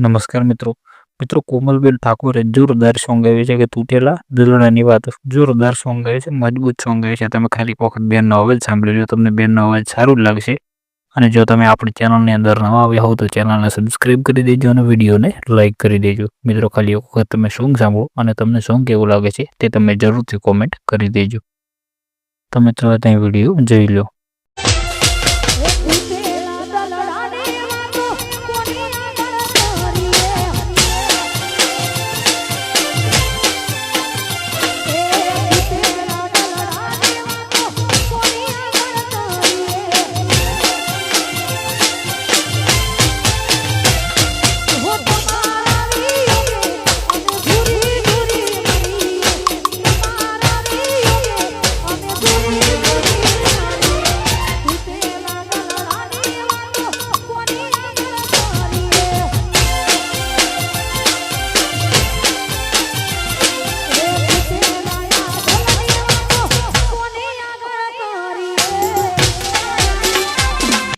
નમસ્કાર મિત્રો. મિત્રો, કોમલબેન ઠાકોરે જોરદાર સોંગ ગાયું છે કે તૂટેલા દલડાની વાત. જોરદાર સોંગ ગાયું છે, મજબૂત સોંગ ગાયું છે. તમે ખાલી વખત બેનનો અવાજ સાંભળી લો તમને બેનનો અવાજ સારું લાગશે. અને જો તમે આપણી ચેનલની અંદર નવા આવ્યા હો તો ચેનલને સબસ્ક્રાઈબ કરી દેજો અને વિડીયોને લાઇક કરી દેજો. મિત્રો, ખાલી એક વખત તમે સોંગ સાંભળો અને તમને સોંગ કેવું લાગે છે તે તમે જરૂરથી કોમેન્ટ કરી દેજો. તમે મિત્રો ત્યાં વીડિયો જોઈ લો.